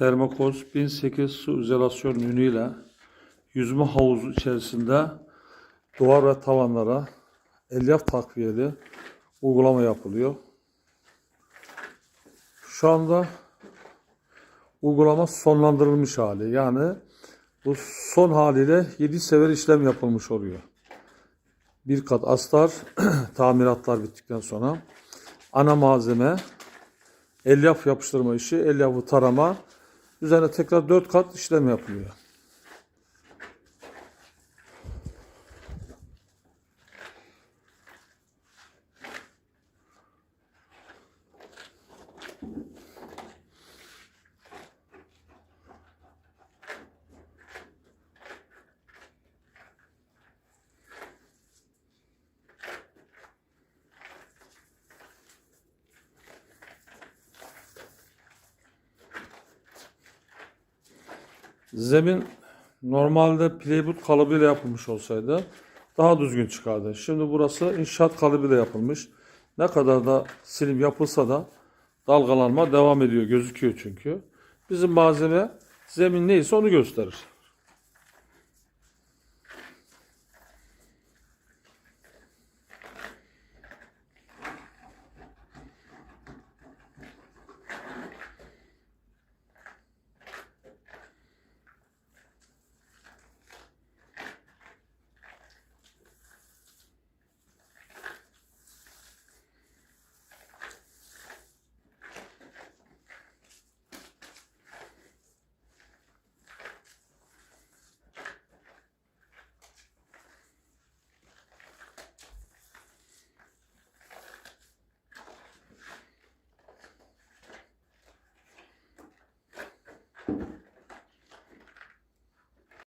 Termokoz 1008 su izolasyon yünüyle yüzme havuzu içerisinde duvar ve tavanlara elyaf takviyeli uygulama yapılıyor. Şu anda uygulama sonlandırılmış hali. Yani bu son haliyle 7 sefer işlem yapılmış oluyor. Bir kat astar, tamiratlar bittikten sonra ana malzeme, elyaf yapıştırma işi, elyafı tarama, üzerine tekrar 4 kat işlem yapılıyor. Zemin normalde plywood kalıbıyla yapılmış olsaydı daha düzgün çıkardı. Şimdi burası inşaat kalıbıyla yapılmış. Ne kadar da silim yapılsa da dalgalanma devam ediyor gözüküyor çünkü. Bizim malzeme zemin neyse onu gösterir.